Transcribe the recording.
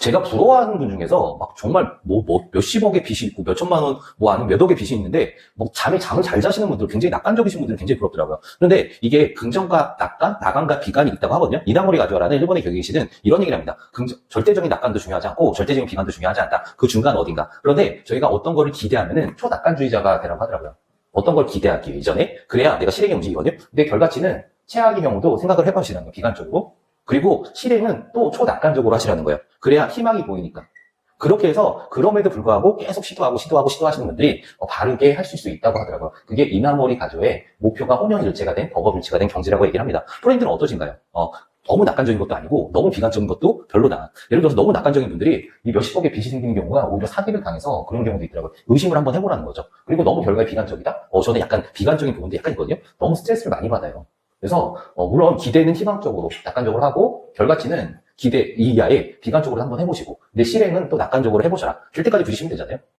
제가 부러워하는 분 중에서 막 정말 뭐, 뭐 몇십억의 빚이 있고 몇천만 원, 뭐 아니면 몇억의 빚이 있는데 뭐 잠에 잠을 잘 자시는 분들 굉장히 낙관적이신 분들이 굉장히 부럽더라고요. 그런데 이게 긍정과 낙관, 나관과 비관이 있다고 하거든요. 이나모리 가져와라는 일본의 교육이시는 이런 얘기를 합니다. 긍정, 절대적인 낙관도 중요하지 않고 절대적인 비관도 중요하지 않다. 그 중간 어딘가. 그런데 저희가 어떤 거를 기대하면은 초낙관주의자가 되라고 하더라고요. 어떤 걸 기대하기 이전에 그래야 내가 실행에 움직이거든요. 근데 결과치는 최악의 경우도 생각을 해보시라는 거예요. 비관적으로. 그리고 실행은 또 초낙관적으로 하시라는 거예요. 그래야 희망이 보이니까. 그렇게 해서 그럼에도 불구하고 계속 시도하고 시도하고 시도하시는 분들이 어, 바르게 하실 수 있다고 하더라고요. 그게 이나모리 가조의 목표가 혼연일체가 된 버거일체가 된 경지라고 얘기를 합니다. 프로님들은 어떠신가요? 어, 너무 낙관적인 것도 아니고 너무 비관적인 것도 별로다. 예를 들어서 너무 낙관적인 분들이 이 몇십억의 빚이 생기는 경우가 오히려 사기를 당해서 그런 경우도 있더라고요. 의심을 한번 해보라는 거죠. 그리고 너무 결과에 비관적이다? 어, 저는 약간 비관적인 부분도 약간 있거든요. 너무 스트레스를 많이 받아요. 그래서 어, 물론 기대는 희망적으로 낙관적으로 하고 결과치는 기대 이하에 비관적으로 한번 해보시고 근데 실행은 또 낙관적으로 해보셔라. 될 때까지 부딪히면 되잖아요.